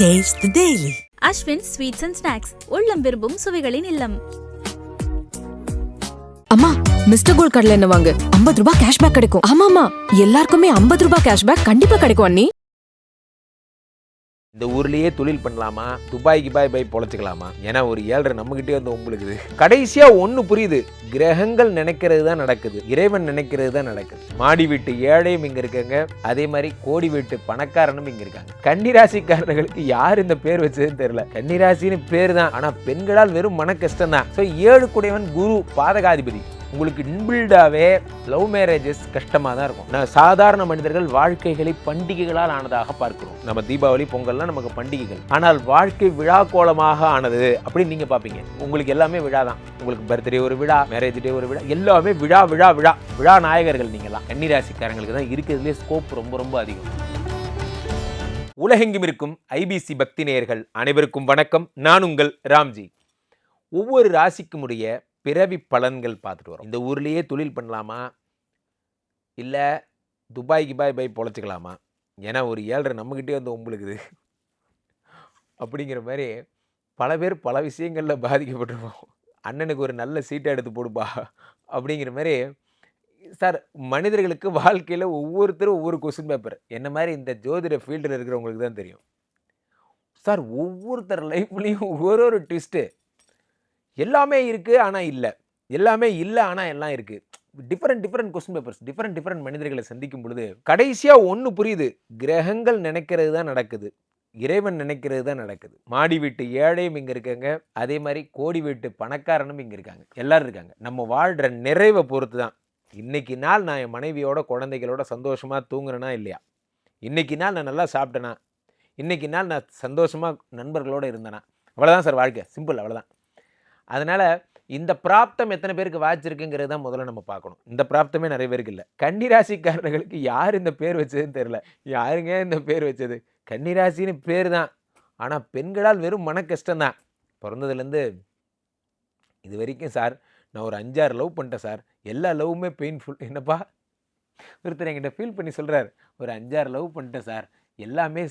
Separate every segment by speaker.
Speaker 1: The Daily.
Speaker 2: Aswin sweets and snacks உள்ளம் விரும்பும் சுவைகளின் இல்லம்.
Speaker 3: அம்மா மிஸ்டர் கோல்ட் கடலை என்ன வாங்கு. ஐம்பது ரூபாய் கேஷ்பேக் கிடைக்கும். ஆமாமா எல்லாருக்குமே ஐம்பது ரூபாய் கேஷ்பேக் கண்டிப்பா கிடைக்கும் அண்ணி.
Speaker 4: இந்த ஊர்லயே தொழில் பண்ணலாமா? துபாய் கிபாய் போய் பொழைச்சிக்கலாமா? ஏன்னா ஒரு ஏழரை நம்மகிட்டே வந்து உங்களுக்கு கடைசியா ஒண்ணு புரியுது. கிரகங்கள் நினைக்கிறது தான் நடக்குது. இறைவன் நினைக்கிறது தான் நடக்குது. மாடி வீட்டு ஏழையும் இங்க இருக்காங்க. அதே மாதிரி கோடி வீட்டு பணக்காரனும் இங்க இருக்காங்க. கன்னிராசிக்காரர்களுக்கு யார் இந்த பேர் வச்சதுன்னு தெரியல. கன்னிராசின்னு பேர் தான். ஆனா பெண்களால் வெறும் மன கஷ்டம் தான் ஸோ ஏழு குடையவன் குரு பாதகாதிபதி. உங்களுக்கு இன்பில்டாகவே லவ் மேரேஜஸ் கஷ்டமாக தான் இருக்கும். நான் சாதாரண மனிதர்கள் வாழ்க்கைகளை பண்டிகைகளால் ஆனதாக பார்க்கிறோம். நம்ம தீபாவளி பொங்கல்லாம் நமக்கு பண்டிகைகள். ஆனால் வாழ்க்கை விழா கோலமாக ஆனது அப்படின்னு நீங்கள் பார்ப்பீங்க உங்களுக்கு எல்லாமே விழா தான். உங்களுக்கு பர்த்டே ஒரு விழா மேரேஜ் டே ஒரு விழா எல்லாமே விழா விழா விழா. விழா நாயகர்கள் நீங்களாம் கன்னிராசிக்காரங்களுக்கு தான் இருக்கிறதுலே ஸ்கோப் ரொம்ப ரொம்ப அதிகம். உலகெங்கும் இருக்கும் ஐபிசி பக்தி நேயர்கள் அனைவருக்கும் வணக்கம். நான் உங்கள் ராம்ஜி. ஒவ்வொரு ராசிக்கும் உடைய பிறவி பலன்கள் பார்த்துட்டு வரோம். இந்த ஊர்லேயே தொழில் பண்ணலாமா? இல்லை துபாய் கிபாய் போய் பொழைச்சிக்கலாமா? ஏன்னா ஒரு ஏழரை நம்மக்கிட்டே வந்து உங்களுக்கு அப்படிங்கிற மாதிரி பல பேர் பல விஷயங்களில் பாதிக்கப்பட்டிருப்போம். அண்ணனுக்கு ஒரு நல்ல சீட்டை எடுத்து போடுப்பா. அப்படிங்கிற மாதிரி சார் மனிதர்களுக்கு வாழ்க்கையில் ஒவ்வொருத்தரும் ஒவ்வொரு கொஸ்டின் பேப்பர் என்ன மாதிரி இந்த ஜோதிட ஃபீல்டில் இருக்கிறவங்களுக்கு தான் தெரியும். சார் ஒவ்வொருத்தர் லைஃப்லேயும் ஒரு ஒரு ட்விஸ்ட்டு எல்லாமே இருக்குது ஆனால் இல்லை. எல்லாமே இல்லை ஆனால் எல்லாம் இருக்குது different different question papers different different மனிதர்களை சந்திக்கும் பொழுது கடைசியாக ஒன்று புரியுது. கிரகங்கள் நினைக்கிறது தான் நடக்குது. இறைவன் நினைக்கிறது தான் நடக்குது. மாடி வீட்டு ஏழையும் இங்கே இருக்காங்க. அதே மாதிரி கோடி வீட்டு பணக்காரனும் இங்கே இருக்காங்க. எல்லோரும் இருக்காங்க. நம்ம வாழ்கிற நிறைவை பொறுத்து தான். இன்றைக்கி நாள் நான் என் மனைவியோட குழந்தைகளோட சந்தோஷமாக தூங்குறேனா இல்லையா? இன்றைக்கி நாள் நான் நல்லா சாப்பிட்டேனா? இன்றைக்கி நாள் நான் சந்தோஷமாக நண்பர்களோடு இருந்தேனா? அவ்வளோதான் சார் வாழ்க்கை. சிம்பிள் அவ்வளோதான் அதனால் இந்த பிராப்தம் எத்தனை பேருக்கு வாய்ச்சிருக்குங்கிறது தான் முதல்ல நம்ம பார்க்கணும். இந்த பிராப்தமே நிறைய பேருக்கு இல்லை. கன்னிராசிக்காரர்களுக்கு யார் இந்த பேர் வச்சதுன்னு தெரில யாருங்க இந்த பேர் வச்சது? கன்னிராசின்னு பேர் தான். ஆனால் பெண்களால் வெறும் மன கஷ்டம்தான் பிறந்ததுலேருந்து இது வரைக்கும் சார் நான் ஒரு அஞ்சாறு லவ் பண்ணிட்டேன் சார். எல்லா லவ்வுமே பெயின்ஃபுல் என்னப்பா? ஒருத்தர் என்கிட்ட ஃபீல் பண்ணி சொல்கிறார் ஒரு அஞ்சாறு லவ் பண்ணிட்டேன் சார். எல்லாமே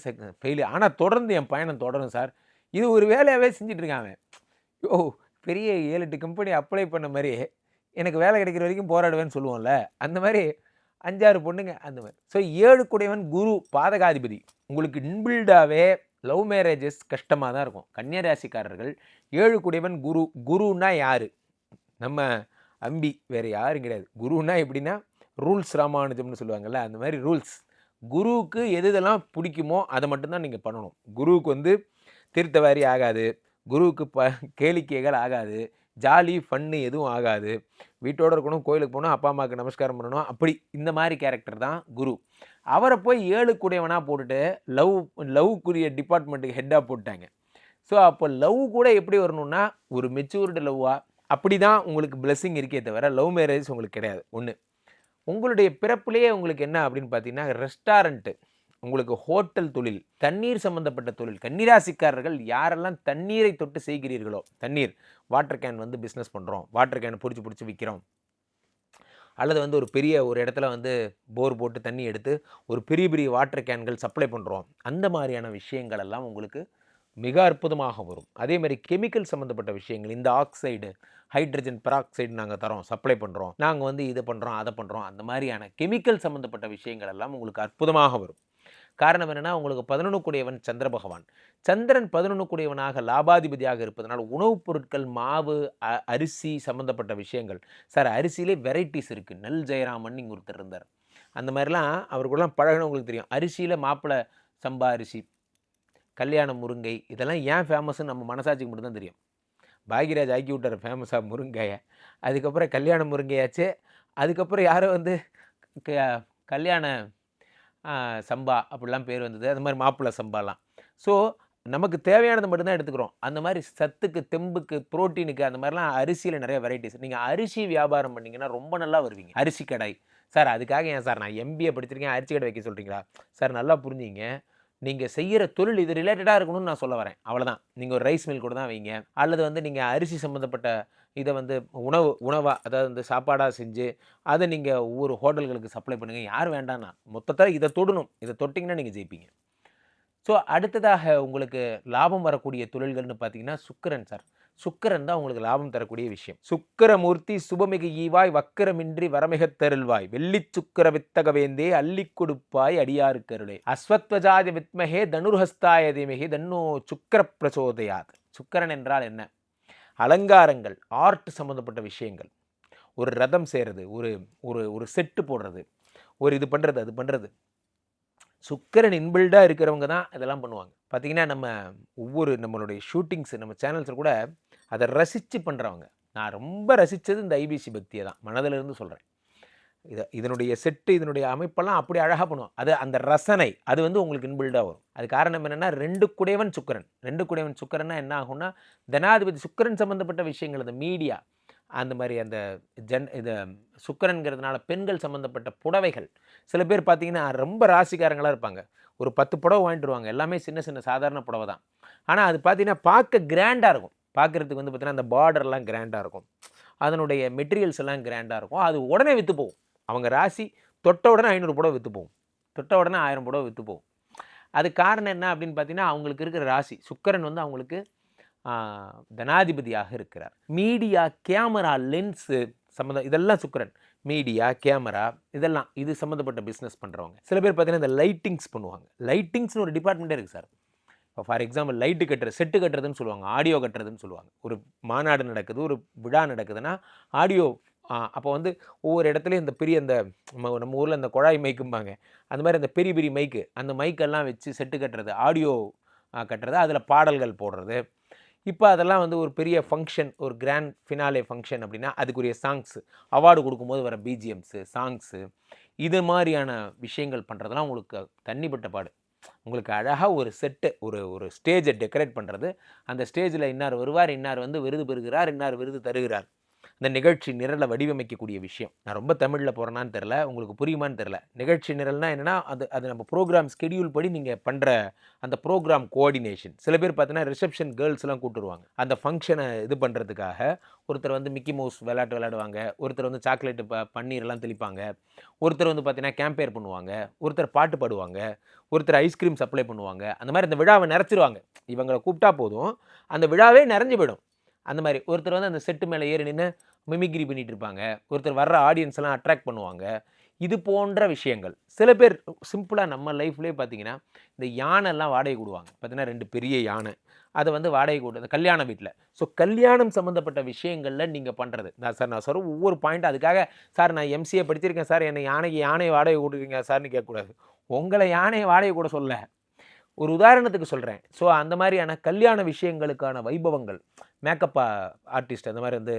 Speaker 4: ஃபெயிலு ஆனால் தொடர்ந்து என் பயணம் தொடரும் சார். இது ஒரு வேலையாகவே செஞ்சிட்ருக்காங்க ஓ பெரிய ஏழு எட்டு கம்பெனி அப்ளை பண்ண மாதிரி எனக்கு வேலை கிடைக்கிற வரைக்கும் போராடுவேன்னு சொல்லுவோம்ல அந்த மாதிரி அஞ்சாறு பொண்ணுங்க அந்த மாதிரி. ஸோ ஏழு குடையவன் குரு பாதகாதிபதி. உங்களுக்கு இன்பில்டாகவே லவ் மேரேஜஸ் கஷ்டமாக தான் இருக்கும். கன்னியராசிக்காரர்கள் ஏழு குடைவன் குரு. குருன்னா யார்? நம்ம அம்பி வேறு யாரும் கிடையாது. குருன்னா எப்படின்னா ரூல்ஸ் ராமானுஜம்னு சொல்லுவாங்கள்ல அந்த மாதிரி ரூல்ஸ் குருவுக்கு எது இதெல்லாம் பிடிக்குமோ அதை மட்டும்தான் நீங்கள் பண்ணணும். குருவுக்கு வந்து திருத்தவாரி ஆகாது. குருவுக்கு ப கேளிக்கைகள் ஆகாது. ஜாலி ஃபன்னு எதுவும் ஆகாது. வீட்டோட இருக்கணும் கோயிலுக்கு போகணும் அப்பா அம்மாவுக்கு நமஸ்காரம் பண்ணணும் அப்படி இந்த மாதிரி கேரக்டர் தான் குரு. அவரை போய் ஏழு கூடியவனாக போட்டுட்டு லவ் லவ்க்குரிய டிபார்ட்மெண்ட்டுக்கு ஹெட்டாக போட்டாங்க ஸோ அப்போ லவ் கூட எப்படி வரணும்னா ஒரு மெச்சூர்டு லவ்வாக அப்படி தான் உங்களுக்கு பிளெஸ்ஸிங் இருக்கே தவிர லவ் மேரேஜ் உங்களுக்கு கிடையாது. ஒன்று உங்களுடைய பிறப்புலேயே உங்களுக்கு என்ன அப்படின்னு பார்த்தீங்கன்னா ரெஸ்டாரண்ட்டு உங்களுக்கு ஹோட்டல் தொழில் தண்ணீர் சம்பந்தப்பட்ட தொழில் கன்னிராசிக்காரர்கள் யாரெல்லாம் தண்ணீரை தொட்டு செய்கிறீர்களோ தண்ணீர் வாட்டர் கேன் வந்து பிஸ்னஸ் பண்ணுறோம் வாட்டர் கேன் பிடிச்சி பிடிச்சி விற்கிறோம் அல்லது வந்து ஒரு பெரிய ஒரு இடத்துல வந்து போர் போட்டு தண்ணி எடுத்து ஒரு பெரிய பெரிய வாட்டர் கேன்கள் சப்ளை பண்ணுறோம் அந்த மாதிரியான விஷயங்கள் எல்லாம் உங்களுக்கு மிக அற்புதமாக வரும். அதே மாதிரி கெமிக்கல் சம்மந்தப்பட்ட விஷயங்கள் இந்த ஆக்சைடு ஹைட்ரஜன் பெராக்சைடு நாங்கள் தரோம் சப்ளை பண்ணுறோம் நாங்கள் வந்து இதை பண்ணுறோம் அதை பண்ணுறோம் அந்த மாதிரியான கெமிக்கல் சம்மந்தப்பட்ட விஷயங்கள் எல்லாம் உங்களுக்கு அற்புதமாக வரும். காரணம் என்னென்னா உங்களுக்கு பதினொன்று கூடியவன் சந்திர பகவான். சந்திரன் பதினொன்று கூடியவனாக லாபாதிபதியாக இருப்பதனால் உணவுப் பொருட்கள் மாவு அ- அரிசி சம்மந்தப்பட்ட விஷயங்கள். சார் அரிசியிலே வெரைட்டிஸ் இருக்குது நெல் ஜெயராமன் இங்கே ஒருத்தர் இருந்தார். அந்த மாதிரிலாம் அவருக்குலாம் பழகினவங்களுக்கு தெரியும். அரிசியில் மாப்பிள்ளை சம்பா அரிசி கல்யாண முருங்கை இதெல்லாம் ஏன் ஃபேமஸ்ன்னு நம்ம மனசாட்சிக்கு மட்டும்தான் தெரியும். பாக்யராஜ் ஆக்கி விட்டார் ஃபேமஸாக முருங்கையை. அதுக்கப்புறம் கல்யாண முருங்கையாச்சு. அதுக்கப்புறம் யாரோ வந்து க- கல்யாண சம்பா அப்படிலாம் பேர் வந்தது. அது மாதிரி மாப்பிள்ளை சம்பாலாம். ஸோ நமக்கு தேவையானது மட்டும்தான் எடுத்துக்கிறோம். அந்த மாதிரி சத்துக்கு தெம்புக்கு புரோட்டீனுக்கு அந்த மாதிரிலாம் அரிசியில் நிறைய வெரைட்டிஸ் நீங்கள் அரிசி வியாபாரம் பண்ணிங்கன்னா ரொம்ப நல்லா வருவீங்க. அரிசி கடை சார் அதுக்காக ஏன் சார்? நான் எம்பிஏ படிச்சிருக்கேன். அரிசி கடை வைக்க சொல்கிறீங்களா சார் நல்லா புரிஞ்சிங்க. நீங்கள் செய்கிற தொழில் இது ரிலேட்டடாக இருக்கணும்னு நான் சொல்ல வரேன். அவ்வளோதான் நீங்கள் ஒரு ரைஸ் மில் கூட தான் வைங்க. அல்லது வந்து நீங்கள் அரிசி சம்மந்தப்பட்ட இதை வந்து உணவு உணவாக அதாவது வந்து சாப்பாடாக செஞ்சு அதை நீங்கள் ஒவ்வொரு ஹோட்டல்களுக்கு சப்ளை பண்ணுங்கள் யார் வேண்டாம்னா மொத்தத்தில் இதை தொடணும். இதை தொட்டிங்கன்னா நீங்கள் ஜெயிப்பீங்க. ஸோ அடுத்ததாக உங்களுக்கு லாபம் வரக்கூடிய தொழில்கள்னு பார்த்தீங்கன்னா சுக்கிரன் சார் சுக்கிரன் தான் உங்களுக்கு லாபம் தரக்கூடிய விஷயம். சுக்கிரமூர்த்தி சுபமிகு ஈவாய் வக்கிரமின்றி வரமிகத் தருள்வாய். வெள்ளிச் சுக்கிர வித்தகவேந்தே அள்ளி கொடுப்பாய் அடியாறு கருளே அஸ்வத்வஜாதி வித்மகே தனுர்ஹஸ்தாய தீமகி தன்னோ சுக்கிர பிரச்சோதயாத் சுக்கரன் என்றால் என்ன? அலங்காரங்கள் ஆர்ட் சம்மந்தப்பட்ட விஷயங்கள். ஒரு ரதம் செய்கிறது ஒரு ஒரு ஒரு செட்டு போடுறது ஒரு இது பண்ணுறது அது பண்ணுறது சுக்கரன் இன்பில்டாக இருக்கிறவங்க தான் இதெல்லாம் பண்ணுவாங்க. பார்த்தீங்கன்னா நம்ம ஒவ்வொரு நம்மளுடைய ஷூட்டிங்ஸ் நம்ம சேனல்ஸில் கூட அதை ரசித்து பண்ணுறவங்க நான் ரொம்ப ரசித்தது இந்த ஐபிசி பக்தியை தான். மனதிலிருந்து சொல்கிறேன் இதை இதனுடைய செட்டு இதனுடைய அமைப்பெல்லாம் அப்படி அழகாக பண்ணுவோம் அது அந்த ரசனை அது வந்து உங்களுக்கு இன்பில்டாக வரும். அது காரணம் என்னென்னா ரெண்டு குடையவன் சுக்கிரன். ரெண்டு குடைவன் சுக்கரன்னா என்ன ஆகும்னா தனாதிபதி சுக்கிரன் சம்மந்தப்பட்ட விஷயங்கள் அந்த மீடியா அந்த மாதிரி அந்த ஜென் இது சுக்கிரன்கிறதுனால பெண்கள் சம்மந்தப்பட்ட புடவைகள். சில பேர் பார்த்தீங்கன்னா ரொம்ப ராசிக்காரங்களாக இருப்பாங்க. ஒரு பத்து புடவை வாங்கிட்டு வருவாங்க. எல்லாமே சின்ன சின்ன சாதாரண புடவை தான். ஆனால் அது பார்த்தீங்கன்னா பார்க்க கிராண்டாக இருக்கும். பார்க்குறதுக்கு வந்து பார்த்திங்கன்னா அந்த பார்டர்லாம் கிராண்டாக இருக்கும். அதனுடைய மெட்டீரியல்ஸ் எல்லாம் கிராண்டாக இருக்கும். அது உடனே விற்று போகும். அவங்க ராசி தொட்ட உடனே ஐநூறு புடவை விற்று போகும் தொட்ட உடனே ஆயிரம் புடவை விற்று போகும் அது காரணம் என்ன அப்படின்னு பார்த்தீங்கன்னா அவங்களுக்கு இருக்கிற ராசி சுக்கிரன் வந்து அவங்களுக்கு தனாதிபதியாக இருக்கிறார். மீடியா கேமரா லென்ஸு சம்மந்தம் இதெல்லாம் சுக்கரன். மீடியா கேமரா இதெல்லாம் இது சம்மந்தப்பட்ட பிஸ்னஸ் பண்ணுறவங்க சில பேர் பார்த்தீங்கன்னா இந்த லைட்டிங்ஸ் பண்ணுவாங்க. லைட்டிங்ஸ்னு ஒரு டிபார்ட்மெண்ட்டே இருக்குது சார். இப்போ ஃபார் எக்ஸாம்பிள் லைட்டு கட்டுறது செட்டு கட்டுறதுன்னு சொல்லுவாங்க ஆடியோ கட்டுறதுன்னு சொல்லுவாங்க. ஒரு மாநாடு நடக்குது ஒரு விழா நடக்குதுன்னா ஆடியோ அப்போ வந்து ஒவ்வொரு இடத்துலையும் இந்த பெரிய அந்த நம்ம நம்ம ஊரில் இந்த குழாய் மைக்கும்பாங்க. அந்த மாதிரி அந்த பெரிய பெரிய மைக்கு அந்த மைக்கெல்லாம் வச்சு செட்டு கட்டுறது ஆடியோ கட்டுறது அதில் பாடல்கள் போடுறது. இப்போ அதெல்லாம் வந்து ஒரு பெரிய ஃபங்க்ஷன் ஒரு கிராண்ட் ஃபினாலே ஃபங்க்ஷன் அப்படின்னா அதுக்குரிய சாங்ஸு அவார்டு கொடுக்கும்போது வர பிஜிஎம்ஸு சாங்ஸு இது மாதிரியான விஷயங்கள் பண்ணுறதுலாம் உங்களுக்கு தண்ணிப்பட்ட பாடு. உங்களுக்கு அழகாக ஒரு செட்டு ஒரு ஒரு ஸ்டேஜை டெக்கரேட் பண்ணுறது அந்த ஸ்டேஜில் இன்னார் வருவார் இன்னார் வந்து விருது பெறுகிறார் இன்னார் விருது தருகிறார். இந்த நிகழ்ச்சி நிரலை வடிவமைக்கக்கூடிய விஷயம். நான் ரொம்ப தமிழில் போகிறேனான்னு தெரில உங்களுக்கு புரியுமான்னு தெரில நிகழ்ச்சி நிரல்னால் என்னென்னா அது அது நம்ம ப்ரோக்ராம் ஸ்கெடியூல் படி நீங்கள் பண்ணுற அந்த ப்ரோக்ராம் கோஆர்டினேஷன் சில பேர் பார்த்தீங்கன்னா ரிசப்ஷன் கேர்ள்ஸ்லாம் கூட்டுருவாங்க அந்த ஃபங்க்ஷனை இது பண்ணுறதுக்காக ஒருத்தர் வந்து மிக்கி மவுஸ் விளையாட்டு விளையாடுவாங்க ஒருத்தர் வந்து சாக்லேட்டு ப பன்னீர்லாம் தெளிப்பாங்க ஒருத்தர் வந்து பார்த்தீங்கன்னா கேம்பேர் பண்ணுவாங்க ஒருத்தர் பாட்டு பாடுவாங்க ஒருத்தர் ஐஸ்கிரீம் சப்ளை பண்ணுவாங்க. அந்த மாதிரி அந்த விழாவை நிறச்சிருவாங்க இவங்களை கூப்பிட்டா போதும். அந்த விழாவே நிறைஞ்சு போயிடும். அந்த மாதிரி ஒருத்தர் வந்து அந்த செட்டு மேலே ஏறி நின்று மிமிக்ரி பண்ணிட்டு இருப்பாங்க ஒருத்தர் வர்ற ஆடியன்ஸ்லாம் அட்ராக்ட் பண்ணுவாங்க. இது போன்ற விஷயங்கள். சில பேர் சிம்பிளாக நம்ம லைஃப்லேயே பார்த்தீங்கன்னா இந்த யானைலாம் வாடகை கூடுவாங்க. பார்த்தீங்கன்னா ரெண்டு பெரிய யானை. அதை வந்து வாடகை கூடு அந்த கல்யாண வீட்டில் ஸோ கல்யாணம் சம்மந்தப்பட்ட விஷயங்களில் நீங்கள் பண்ணுறது நான் சார் நான் சொல்கிற ஒவ்வொரு பாயிண்ட் அதுக்காக சார் நான் எம்சிஏ படிச்சிருக்கேன் சார். என்னை யானைக்கு யானை வாடகை கொடுக்குறீங்க சார்னு கேட்கக்கூடாது. உங்களை யானையை வாடகை கூட சொல்ல. ஒரு உதாரணத்துக்கு சொல்கிறேன் ஸோ அந்த மாதிரியான கல்யாண விஷயங்களுக்கான வைபவங்கள். மேக்கப் ஆர்டிஸ்ட் அந்த மாதிரி வந்து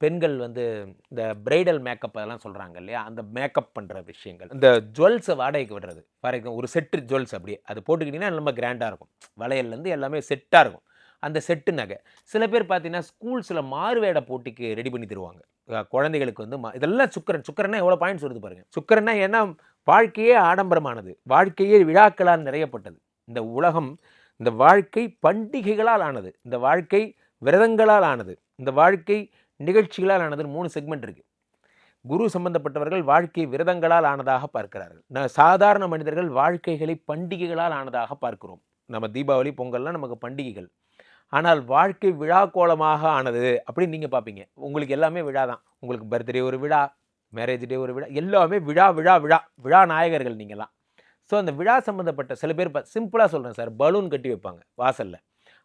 Speaker 4: பெண்கள் வந்து இந்த பிரைடல் மேக்கப் அதெல்லாம் சொல்கிறாங்க இல்லையா? அந்த மேக்கப் பண்ணுற விஷயங்கள். இந்த ஜுவல்ஸை வாடகைக்கு விடுறது. ஃபார் எக்ஸாம்பிள் ஒரு செட்டு ஜுவல்ஸ் அப்படியே அது போட்டுக்கிட்டிங்கன்னா ரொம்ப கிராண்டாக இருக்கும். வளையல்லேருந்து எல்லாமே செட்டாக இருக்கும். அந்த செட்டு நகை. சில பேர் பார்த்தீங்கன்னா ஸ்கூல்ஸில் மாறுவேட போட்டிக்கு ரெடி பண்ணி தருவாங்க. குழந்தைகளுக்கு வந்து இதெல்லாம் சுக்கரன் சுக்கரன்னா எவ்வளோ பாயிண்ட்ஸ் வருது பாருங்க. சுக்கரன்னா ஏன்னா வாழ்க்கையே ஆடம்பரமானது. வாழ்க்கையே விழாக்களால் நிறையப்பட்டது. இந்த உலகம் இந்த வாழ்க்கை பண்டிகைகளால் ஆனது. இந்த வாழ்க்கை விரதங்களால் ஆனது. இந்த வாழ்க்கை நிகழ்ச்சிகளால் ஆனதுன்னு மூணு செக்மெண்ட் இருக்குது குரு சம்பந்தப்பட்டவர்கள் வாழ்க்கை விரதங்களால் ஆனதாக பார்க்கிறார்கள். ந- சாதாரண மனிதர்கள் வாழ்க்கைகளை பண்டிகைகளால் ஆனதாக பார்க்கிறோம். நம்ம தீபாவளி பொங்கல்லாம் நமக்கு பண்டிகைகள். ஆனால் வாழ்க்கை விழா கோலமாக ஆனது அப்படின்னு நீங்கள் பார்ப்பீங்க. உங்களுக்கு எல்லாமே விழா தான். உங்களுக்கு பர்த்டே ஒரு விழா மேரேஜ் டே ஒரு விழா எல்லாமே விழா விழா விழா விழா நாயகர்கள் நீங்கள்லாம் ஸோ அந்த விழா சம்மந்தப்பட்ட சில பேர் சிம்பிளாக சொல்கிறேன் சார். பலூன் கட்டி வைப்பாங்க வாசலில்.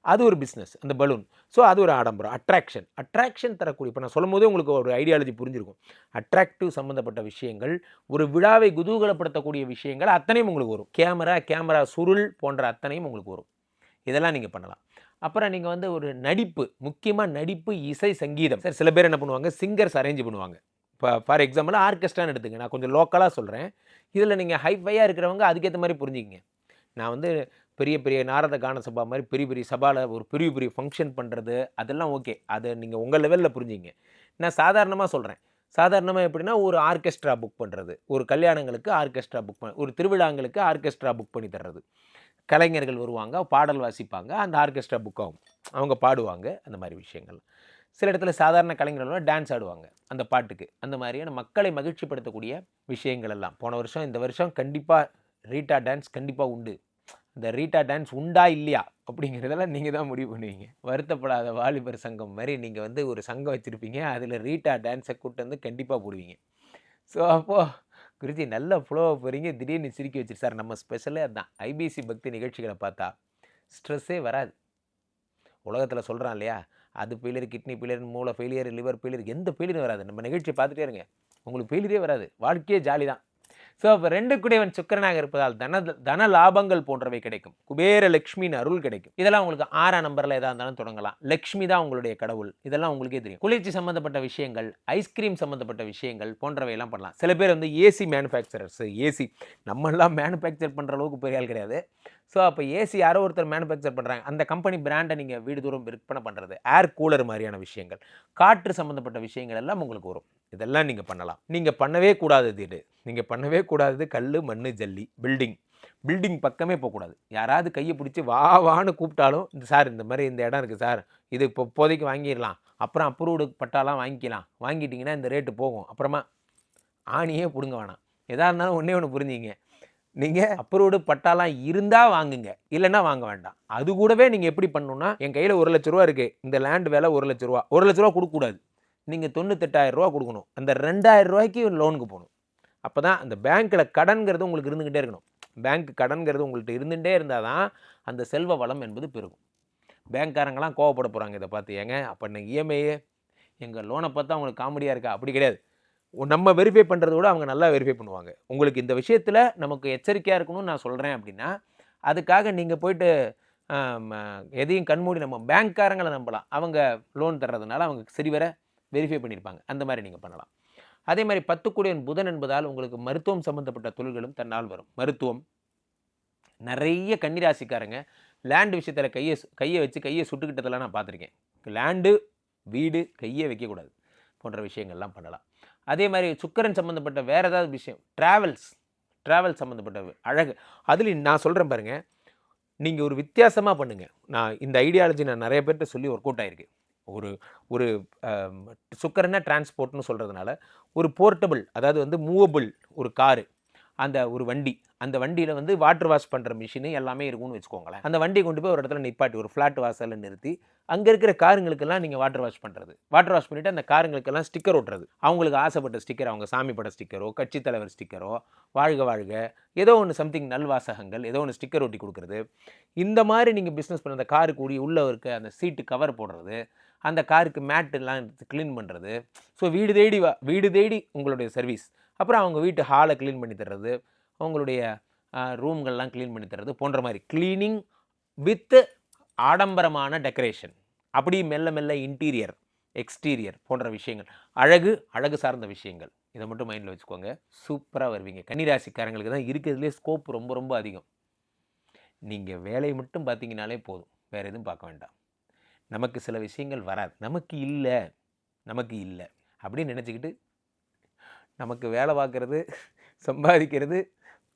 Speaker 4: அது ஒரு பிஸ்னஸ் அந்த பலூன் ஸோ அது ஒரு ஆடம்பரம். அட்ராக்ஷன் அட்ராக்ஷன் தரக்கூடிய இப்போ நான் சொல்லும் போதே உங்களுக்கு ஒரு ஐடியாலஜி புரிஞ்சிருக்கும். அட்ராக்டிவ் சம்மந்தப்பட்ட விஷயங்கள் ஒரு விழாவை குதூகலப்படுத்தக்கூடிய விஷயங்கள் அத்தனையும் உங்களுக்கு வரும். கேமரா கேமரா சுருள் போன்ற அத்தனையும் உங்களுக்கு வரும். இதெல்லாம் நீங்கள் பண்ணலாம். அப்புறம் நீங்கள் வந்து ஒரு நடிப்பு முக்கியமாக நடிப்பு இசை சங்கீதம். சார் சில பேர் என்ன பண்ணுவாங்க? சிங்கர்ஸ் அரேஞ்ச் பண்ணுவாங்க. இப்போ ஃபார் எக்ஸாம்பிள் ஆர்கெஸ்ட்ரான்னு எடுத்துங்க. நான் கொஞ்சம் லோக்கலாக சொல்கிறேன் இதில் நீங்கள் ஹைஃபையாக இருக்கிறவங்க அதுக்கேற்ற மாதிரி புரிஞ்சுக்கிங்க. நான் வந்து பெரிய பெரிய நாரத கான சபா மாதிரி பெரிய பெரிய சபாவில் ஒரு பெரிய பெரிய ஃபங்க்ஷன் பண்ணுறது அதெல்லாம் ஓகே அதை நீங்கள் உங்கள் லெவலில் புரிஞ்சிங்க. நான் சாதாரணமாக சொல்கிறேன் சாதாரணமாக எப்படின்னா ஒரு ஆர்கெஸ்ட்ரா புக் பண்ணுறது ஒரு கல்யாணங்களுக்கு ஆர்கெஸ்ட்ரா புக் பண்ண ஒரு திருவிழாங்களுக்கு ஆர்கெஸ்ட்ரா புக் பண்ணி தர்றது. கலைஞர்கள் வருவாங்க பாடல் வாசிப்பாங்க அந்த ஆர்கெஸ்ட்ரா புக் ஆகும். அவங்க பாடுவாங்க அந்த மாதிரி விஷயங்கள். சில இடத்துல சாதாரண கலைஞர்கள் டான்ஸ் ஆடுவாங்க அந்த பாட்டுக்கு. அந்த மாதிரியான மக்களை மகிழ்ச்சிப்படுத்தக்கூடிய விஷயங்கள் எல்லாம். போன வருஷம் இந்த வருஷம் கண்டிப்பாக ரீட்டா டான்ஸ் கண்டிப்பாக உண்டு. அந்த ரீட்டா டான்ஸ் உண்டா இல்லையா அப்படிங்கிறதெல்லாம் நீங்கள் தான் முடிவு பண்ணுவீங்க. வருத்தப்படாத வாலிபர் சங்கம் மாதிரி நீங்கள் வந்து ஒரு சங்கம் வச்சுருப்பீங்க. அதில் ரீட்டா டான்ஸை கூட்டு வந்து கண்டிப்பாக போடுவீங்க. ஸோ அப்போது குருஜி நல்ல ஃப்ளோவை போகிறீங்க திடீர்னு சிரிக்க வச்சிரு. சார் நம்ம ஸ்பெஷலே அதுதான் ஐபிசி பக்தி நிகழ்ச்சிகளை பார்த்தா ஸ்ட்ரெஸ்ஸே வராது. உலகத்தில் சொல்கிறான் இல்லையா? அது ஃபெயிலியர் கிட்னி ஃபெயிலியர் மூளை ஃபெயிலியர் லிவர் ஃபெயிலியர் எந்த ஃபெயிலியரும் வராது. நம்ம நிகழ்ச்சியை பார்த்துட்டே இருங்க. உங்களுக்கு ஃபெயிலியரே வராது. வாழ்க்கையே ஜாலி தான் ஸோ அப்போ ரெண்டு குடைவன் சுக்கரனாக இருப்பதால் தன தன லாபங்கள் போன்றவை கிடைக்கும். குபேர லக்ஷ்மின்னு அருள் கிடைக்கும். இதெல்லாம் உங்களுக்கு ஆறாம் நம்பரில் எதாக இருந்தாலும் தொடங்கலாம். லக்ஷ்மி தான் உங்களுடைய கடவுள். இதெல்லாம் உங்களுக்கே தெரியும். குளிர்ச்சி சம்மந்தப்பட்ட விஷயங்கள் ஐஸ்கிரீம் சம்மந்தப்பட்ட விஷயங்கள் போன்றவையெல்லாம் பண்ணலாம். சில பேர் வந்து ஏசி மேனுஃபேக்சரர்ஸ் ஏசி நம்மெல்லாம் மேனுஃபேக்சர் பண்ணுற அளவுக்கு பெரிய ஆள் கிடையாது. ஸோ அப்போ ஏசி யாரோ ஒருத்தர் மேனுஃபேக்சர் பண்ணுறாங்க அந்த கம்பெனி பிராண்டை நீங்கள் வீடு தூரம் விற்பனை பண்ணுறது ஏர் கூலர் மாதிரியான விஷயங்கள். காற்று சம்மந்தப்பட்ட விஷயங்கள் எல்லாம் உங்களுக்கு வரும். இதெல்லாம் நீங்கள் பண்ணலாம். நீங்கள் பண்ணவே கூடாதது இது. நீங்கள் பண்ணவே கூடாதது கல் மண் ஜல்லி பில்டிங் பில்டிங் பக்கமே போகக்கூடாது. யாராவது கையை பிடிச்சி வா வான்னு கூப்பிட்டாலும் இந்த சார் இந்த மாதிரி இந்த இடம் இருக்குது சார். இது இப்போ இப்போதைக்கு வாங்கிடலாம். அப்புறம் அப்ரூவ்டு பட்டாலாம் வாங்கிக்கலாம். வாங்கிட்டிங்கன்னா இந்த ரேட்டு போகும். அப்புறமா ஆணியே பிடுங்க வேணாம். எதாக இருந்தாலும் ஒன்றே ஒன்று புரிஞ்சிங்க நீங்கள் அப்ரூவ்டு பட்டாலாம் இருந்தால் வாங்குங்க. இல்லைன்னா வாங்க வேண்டாம். அது கூடவே நீங்கள் எப்படி பண்ணணுன்னா என் கையில் ஒரு லட்ச ரூபா இருக்குது இந்த லேண்ட் விலை ஒரு லட்ச ரூபா. ஒரு லட்ச ரூபா கொடுக்கக்கூடாது. நீங்கள் தொண்ணூத்தெட்டாயிரம் ரூபா கொடுக்கணும். அந்த ரெண்டாயிரம் ரூபாய்க்கு லோனுக்கு போகணும். அப்போ தான் அந்த பேங்க்கில் கடன்கிறது உங்களுக்கு இருந்துக்கிட்டே இருக்கணும். பேங்க் கடன்கிறது உங்கள்கிட்ட இருந்துகிட்டே இருந்தால் தான் அந்த செல்வ வளம் என்பது பெருகும். பேங்க்காரங்களாம் கோவப்பட போகிறாங்க இதை பார்த்து. ஏங்க அப்போ நீங்கள் இஎம்ஐயே எங்கள் லோனை பார்த்தா அவங்களுக்கு காமெடியாக இருக்கா? அப்படி கிடையாது. நம்ம வெரிஃபை பண்ணுறத விட அவங்க நல்லா வெரிஃபை பண்ணுவாங்க. உங்களுக்கு இந்த விஷயத்தில் நமக்கு எச்சரிக்கையாக இருக்கணும்னு நான் சொல்கிறேன் அப்படின்னா அதுக்காக நீங்கள் போயிட்டு எதையும் கண்மூடி நம்ம பேங்க்காரங்களை நம்பலாம். அவங்க லோன் தர்றதுனால அவங்க சரிவர வெரிஃபை பண்ணியிருப்பாங்க அந்த மாதிரி நீங்கள் பண்ணலாம். அதே மாதிரி பத்து கூடியன் புதன் என்பதால் உங்களுக்கு மருத்துவம் சம்மந்தப்பட்ட தொழில்களும் தன்னால் வரும். மருத்துவம். நிறைய கன்னிராசிக்காரங்க லேண்டு விஷயத்தில் கையை கையை வச்சு கையை சுட்டுக்கிட்டதெல்லாம் நான் பார்த்துருக்கேன். லேண்டு வீடு கையை வைக்கக்கூடாது. போன்ற விஷயங்கள்லாம் பண்ணலாம். அதே மாதிரி சுக்கரன் சம்மந்தப்பட்ட வேறு ஏதாவது விஷயம் ட்ராவல்ஸ் ட்ராவல் சம்மந்தப்பட்ட அழகு. அதுலேயும் நான் சொல்கிறேன் பாருங்கள் நீங்கள் ஒரு வித்தியாசமாக பண்ணுங்கள் நான் இந்த ஐடியாலஜி நான் நிறைய பேர்கிட்ட சொல்லி ஒர்க் அவுட் ஆயிருக்கு. ஒரு ஒரு சுக்கரனா சுக்கரன்னா டிரான்ஸ்போர்ட்னு சொல்கிறதுனால ஒரு போர்ட்டபிள் அதாவது வந்து மூவபிள் ஒரு காரு அந்த ஒரு வண்டி அந்த வண்டியில் வந்து வாட்டர் வாஷ் பண்ணுற மிஷினு எல்லாமே இருக்கும்னு வச்சுக்கோங்களேன். அந்த வண்டியை கொண்டு போய் ஒரு இடத்துல நிப்பாட்டி ஒரு ஃப்ளாட் வாசலில் நிறுத்தி அங்கே இருக்கிற காருங்களுக்கெல்லாம் நீங்கள் வாட்டர் வாஷ் பண்ணுறது வாட்டர் வாஷ் பண்ணிவிட்டு அந்த காருங்களுக்கெல்லாம் ஸ்டிக்கர் ஒட்டுறது அவங்களுக்கு ஆசைப்பட்ட ஸ்டிக்கர் அவங்க சாமி பட ஸ்டிக்கரோ கட்சி தலைவர் ஸ்டிக்கரோ வாழ்க வாழ்க ஏதோ ஒன்று சம்திங் நல்வாசகங்கள் ஏதோ ஒன்று ஸ்டிக்கர் ஒட்டி கொடுக்குறது. இந்த மாதிரி நீங்கள் பிஸ்னஸ் பண்ணுற அந்த காருக்கு கூடிய உள்ளே இருக்க அந்த சீட்டு கவர் போடுறது அந்த காருக்கு மேட்டெல்லாம் க்ளீன் பண்ணுறது ஸோ வீடு தேடி வா வீடு தேடி உங்களுடைய சர்வீஸ் அப்புறம் அவங்க வீட்டு ஹாலை க்ளீன் பண்ணி தர்றது. அவங்களுடைய ரூம்கள்லாம் க்ளீன் பண்ணி தர்றது. போன்ற மாதிரி. க்ளீனிங் வித் ஆடம்பரமான டெக்கரேஷன் அப்படி மெல்ல மெல்ல இன்டீரியர் எக்ஸ்டீரியர் போன்ற விஷயங்கள். அழகு அழகு சார்ந்த விஷயங்கள். இதை மட்டும் மைண்டில் வச்சுக்கோங்க. சூப்பராக வருவீங்க. கன்னிராசிக்காரங்களுக்கு தான் இருக்கிறதுலே ஸ்கோப் ரொம்ப ரொம்ப அதிகம். நீங்கள் வேலையை மட்டும் பார்த்தீங்கனாலே போதும். வேறு எதுவும் பார்க்க வேண்டாம். நமக்கு சில விஷயங்கள் வராது. நமக்கு இல்லை நமக்கு இல்லை அப்படின்னு நினச்சிக்கிட்டு நமக்கு வேலை பார்க்குறது சம்பாதிக்கிறது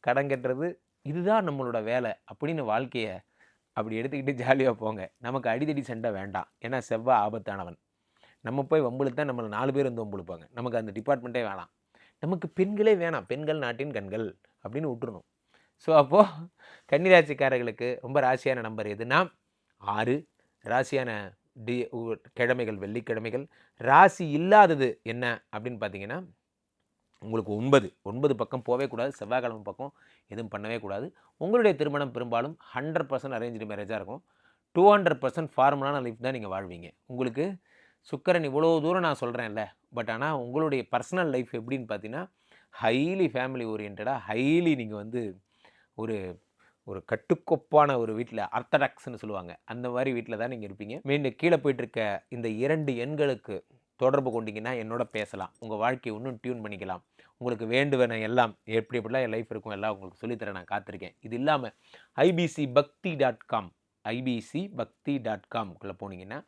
Speaker 4: கடன் கட்டுறது இதுதான் நம்மளோட வேலை அப்படின்னு வாழ்க்கையை அப்படி எடுத்துக்கிட்டு ஜாலியாக போங்க. நமக்கு அடிதடி சண்டை வேண்டாம். ஏன்னா செவ்வாய் ஆபத்தானவன். நம்ம போய் வம்புழுத்தான் நம்மளை நாலு பேர் வந்து வம்புழுப்பாங்க. நமக்கு அந்த டிபார்ட்மெண்ட்டே வேணாம். நமக்கு பெண்களே வேணாம். பெண்கள் நாட்டின் கண்கள் அப்படின்னு விட்டுருணும் ஸோ அப்போது கன்னிராசிக்காரர்களுக்கு ரொம்ப ராசியான நம்பர் எதுனா ஆறு ராசியான டி கிழமைகள் வெள்ளிக்கிழமைகள் ராசி இல்லாதது என்ன அப்படின்னு பார்த்தீங்கன்னா உங்களுக்கு ஒன்பது ஒன்பது பக்கம் போகவே கூடாது செவ்வாய்க்கிழமை பக்கம் எதுவும் பண்ணவே கூடாது. உங்களுடைய திருமணம் பெரும்பாலும் ஹண்ட்ரட் பர்சன்ட் அரேஞ்சு மேரேஜாக இருக்கும். டூ ஹண்ட்ரட் பர்சன்ட் ஃபார்மலான லைஃப் தான் நீங்கள் வாழ்வீங்க. உங்களுக்கு சுக்கரன் இவ்வளோ தூரம் நான் சொல்கிறேன்ல பட் ஆனால் உங்களுடைய பர்சனல் லைஃப் எப்படின்னு பார்த்தீங்கன்னா ஹைலி ஃபேமிலி ஓரியன்டாக ஹைலி நீங்கள் வந்து ஒரு ஒரு கட்டுக்கோப்பான ஒரு வீட்டில் அர்த்தடாக்ஸ்னு சொல்லுவாங்க. அந்த மாதிரி வீட்டில் தான் நீங்கள் இருப்பீங்க. மீண்டும் கீழே போயிட்டு இருக்க இந்த இரண்டு எண்களுக்கு தொடர்பு கொண்டீங்கன்னா என்னோட பேசலாம். உங்கள் வாழ்க்கையை இன்னும் டியூன் பண்ணிக்கலாம். உங்களுக்கு வேண்டுவன எல்லாம் எப்படி எப்படிலாம் என் லைஃப் இருக்கும் எல்லாம் உங்களுக்கு சொல்லித்தர நான் காத்திருக்கேன். இது இல்லாமல் IBC Bhakti dot com IBC Bhakti dot காம்குள்ளே போனீங்கன்னா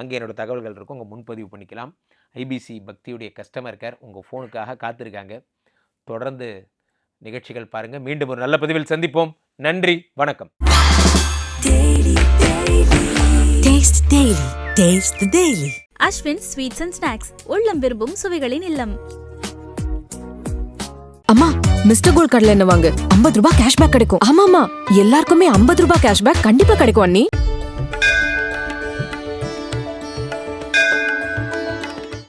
Speaker 4: அங்கே என்னோட தகவல்கள் இருக்கும். உங்கள் முன்பதிவு பண்ணிக்கலாம். ஐபிசி பக்தியுடைய கஸ்டமர் கேர் உங்கள் ஃபோனுக்காக காத்திருக்காங்க. தொடர்ந்து நிகழ்ச்சிகள் பாருங்கள் மீண்டும் ஒரு நல்ல பதிவில் சந்திப்போம். நன்றி வணக்கம்.
Speaker 1: Taste Daily. Taste the Daily.
Speaker 2: Aswin sweets and snacks உள்ளம் விரும்பும் சுவைகளின் இல்லம்.
Speaker 3: அம்மா மிஸ்டர் கோல்ட் கடலை எண்ணெய் வாங்கு? ஐம்பது ரூபாய் கேஷ்பேக் கிடைக்கும். ஆமாமா எல்லாருக்குமே ஐம்பது ரூபாய் கேஷ்பேக் கண்டிப்பா கிடைக்கும் அண்ணி.